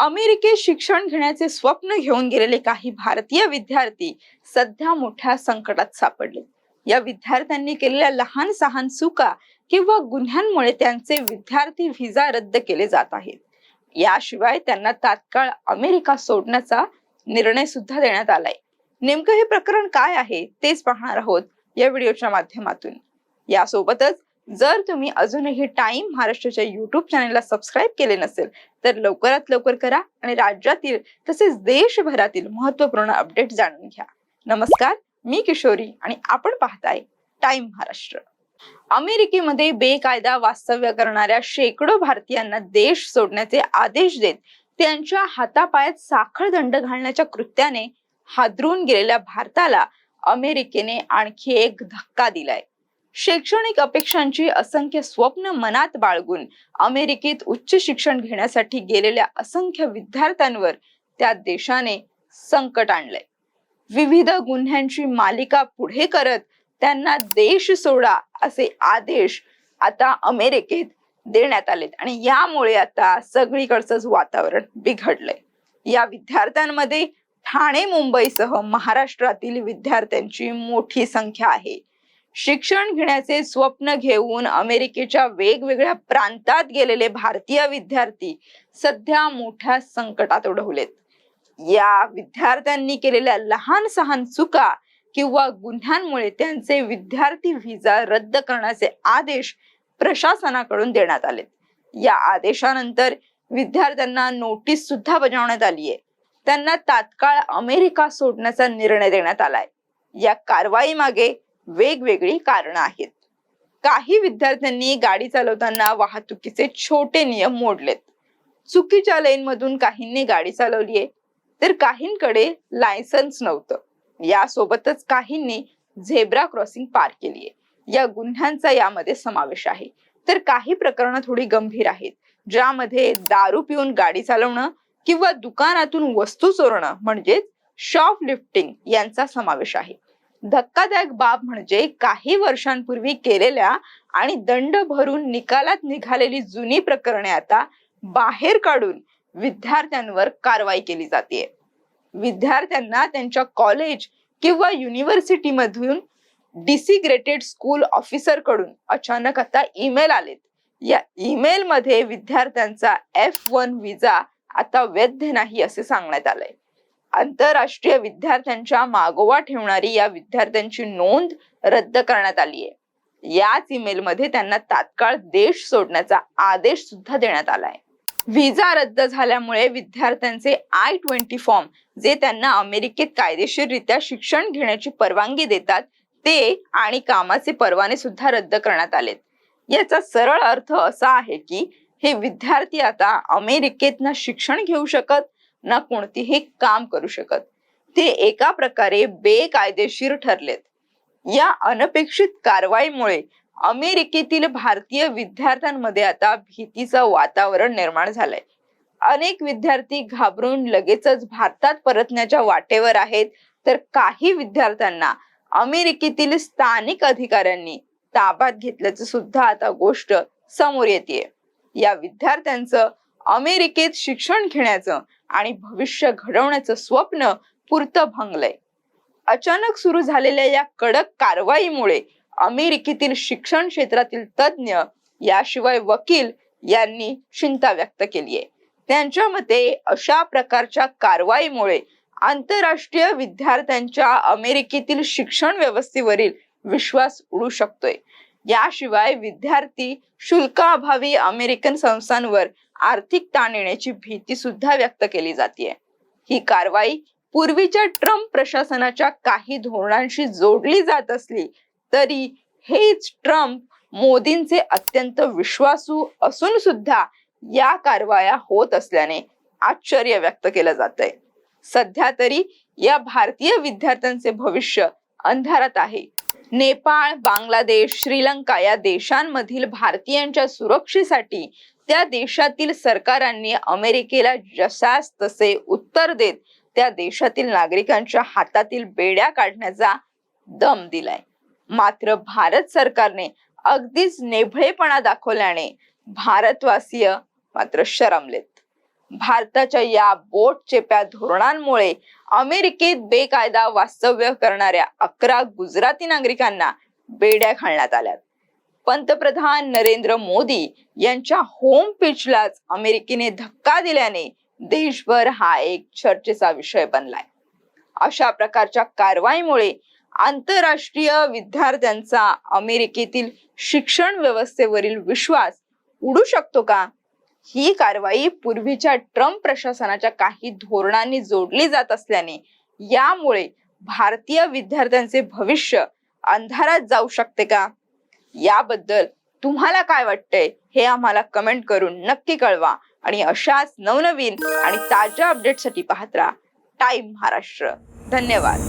अमेरिकेत शिक्षण घेण्याचे स्वप्न घेऊन गेलेले काही भारतीय विद्यार्थी सध्या मोठ्या संकटात सापडले. या विद्यार्थ्यांनी केलेल्या लहान सहान चुका किंवा गुन्ह्यांमुळे त्यांचे विद्यार्थी व्हिसा रद्द केले जात आहेत. याशिवाय त्यांना तात्काळ अमेरिका सोडण्याचा निर्णय सुद्धा देण्यात आलाय. नेमकं हे प्रकरण काय आहे तेच पाहणार आहोत या व्हिडिओच्या माध्यमातून. यासोबतच जर तुम्ही अजूनही टाइम महाराष्ट्राच्या युट्यूब चॅनलला सबस्क्राईब केले नसेल तर लवकरात लवकर करा आणि राज्यातील तसेच देशभरातील महत्त्वपूर्ण अपडेट जाणून घ्या. नमस्कार मी किशोरी आणि आपण पाहताय टाइम महाराष्ट्र. अमेरिकेमध्ये बेकायदा वास्तव्य करणाऱ्या शेकडो भारतीयांना देश सोडण्याचे आदेश देत त्यांच्या हातापायात साखळ दंड घालण्याच्या कृत्याने हादरून गेलेल्या भारताला अमेरिकेने आणखी एक धक्का दिलाय. शैक्षणिक अपेक्षांची असंख्य स्वप्न मनात बाळगून अमेरिकेत उच्च शिक्षण घेण्यासाठी गेलेल्या असंख्य विद्यार्थ्यांवर त्या देशाने संकट आणलंय. विविध गुन्ह्यांची मालिका पुढे करत त्यांना देश सोडा असे आदेश आता अमेरिकेत देण्यात आलेत. आणि यामुळे आता सगळीकडचंच वातावरण बिघडलंय. या विद्यार्थ्यांमध्ये ठाणे मुंबईसह महाराष्ट्रातील विद्यार्थ्यांची मोठी संख्या आहे. शिक्षण घेण्याचे स्वप्न घेऊन अमेरिकेच्या वेगवेगळ्या प्रांतात गेलेले भारतीय विद्यार्थी सध्या मोठ्या संकटात ओढवलेत या विद्यार्थ्यांनी केलेल्या लहान सहान चुका किंवा गुन्ह्यांमुळे त्यांचे विद्यार्थी व्हिसा रद्द करण्याचे आदेश प्रशासनाकडून देण्यात आले या आदेशानंतर विद्यार्थ्यांना नोटीस सुद्धा बजावण्यात आली आहे. त्यांना तात्काळ अमेरिका सोडण्याचा निर्णय देण्यात आलाय. या कारवाई मागे वेगवेगळी कारण आहेत. काही विद्यार्थ्यांनी गाडी चालवताना वाहतुकीचे छोटे नियम मोडलेत. चुकीच्या लेन मधून काहींनी गाडी चालवली आहे तर काहींकडे लायसन्स नव्हतं. यासोबतच काहींनी झेब्रा क्रॉसिंग पार केली आहे. या गुन्ह्यांचा यामध्ये समावेश आहे. तर काही प्रकरणं थोडी गंभीर आहेत ज्यामध्ये दारू पिऊन गाडी चालवणं किंवा दुकानातून वस्तू चोरणं म्हणजेच शॉप लिफ्टिंग यांचा समावेश आहे. धक्कादायक बाब म्हणजे काही वर्षांपूर्वी केलेल्या आणि दंड भरून निकालात निघालेली जुनी प्रकरणे आता बाहेर काढून विद्यार्थ्यांवर कारवाई केली जाते विद्यार्थ्यांना त्यांच्या कॉलेज किंवा युनिव्हर्सिटी मधून डिसिग्रेटेड स्कूल ऑफिसरकडून अचानक आता ईमेल आलेत. या ईमेल मध्ये विद्यार्थ्यांचा एफ वन विजा आता वैध नाही असे सांगण्यात आलंय. आंतरराष्ट्रीय विद्यार्थ्यांच्या मागोवा ठेवणारी या विद्यार्थ्यांची नोंद रद्द करण्यात आली आहे याच ईमेल मध्ये त्यांना तात्काळ देश सोडण्याचा आदेश सुद्धा देण्यात आलाय. व्हिसा रद्द झाल्यामुळे विद्यार्थ्यांचे आय ट्वेंटी फॉर्म जे त्यांना अमेरिकेत कायदेशीररित्या शिक्षण घेण्याची परवानगी देतात ते आणि कामाचे परवाने सुद्धा रद्द करण्यात आलेत. याचा सरळ अर्थ असा आहे की हे विद्यार्थी आता अमेरिकेत ना शिक्षण घेऊ शकत ना कोणतीही काम करू शकत. ते एका प्रकारे बेकायदेशीर ठरलेत. या अनपेक्षित कारवाईमुळे अमेरिकेतील भारतीय विद्यार्थ्यांमध्ये आता भीतीचं वातावरण निर्माण झालंय. अनेक विद्यार्थी घाबरून लगेचच भारतात परतण्याच्या वाटेवर आहेत तर काही विद्यार्थ्यांना अमेरिकेतील स्थानिक अधिकाऱ्यांनी ताब्यात घेतल्याचं सुद्धा आता गोष्ट समोर येते या विद्यार्थ्यांचं अमेरिकेत शिक्षण घेण्याचं आणि भविष्य घडवण्याचं स्वप्न पुरतं भंगलंय. अचानक सुरू झालेल्या या कडक कारवाईमुळे अमेरिकेतील शिक्षण क्षेत्रातील तज्ज्ञ याशिवाय वकील यांनी चिंता व्यक्त केली आहे. त्यांच्या मते अशा प्रकारच्या कारवाईमुळे आंतरराष्ट्रीय विद्यार्थ्यांच्या अमेरिकेतील शिक्षण व्यवस्थेवरील विश्वास उडू शकतोय. याशिवाय विद्यार्थी शुल्काअभावी अमेरिकन संस्थांवर आर्थिक ताण येण्याची भीती सुद्धा व्यक्त केली जाते ही कारवाई पूर्वीच्या ट्रम्प प्रशासनाच्या काही धोरणांशी जोडली जात असली तरी हेच ट्रम्प मोदींचे अत्यंत विश्वासू असून सुद्धा या कारवाया होत असल्याने आश्चर्य व्यक्त केलं जात आहे सध्या तरी या भारतीय विद्यार्थ्यांचे भविष्य अंधारात आहे. नेपाळ बांगलादेश श्रीलंका या देशांमधील भारतीयांच्या सुरक्षेसाठी त्या देशातील सरकारांनी अमेरिकेला जसास तसे उत्तर देत त्या देशातील नागरिकांच्या हातातील बेड्या काढण्याचा दम दिलाय. मात्र भारत सरकारने अगदीच नेभळेपणा दाखवल्याने भारतवासीय मात्र शरमलेत. भारताच्या या बोट चेप्या धोरणांमुळे अमेरिकेत बेकायदा वास्तव्य करणाऱ्या अकरा गुजराती नागरिकांना बेड्या घालण्यात आल्यात. पंतप्रधान नरेंद्र मोदी यांच्या होम पिचलाच अमेरिकेने धक्का दिल्याने देशभर हा एक चर्चेचा विषय बनलाय. अशा प्रकारच्या कारवाईमुळे आंतरराष्ट्रीय विद्यार्थ्यांचा अमेरिकेतील शिक्षण व्यवस्थेवरील विश्वास उडू शकतो का? ही कारवाई पूर्वीच्या ट्रम्प प्रशासनाच्या काही धोरणांनी जोडली जात असल्याने यामुळे भारतीय विद्यार्थ्यांचे भविष्य अंधारात जाऊ शकते का? याबद्दल तुम्हाला काय वाटतंय? हे आम्हाला कमेंट करून नक्की कळवा आणि अशाच नवनवीन आणि ताज्या अपडेटसाठी पाहत राहा. टाइम महाराष्ट्र. धन्यवाद.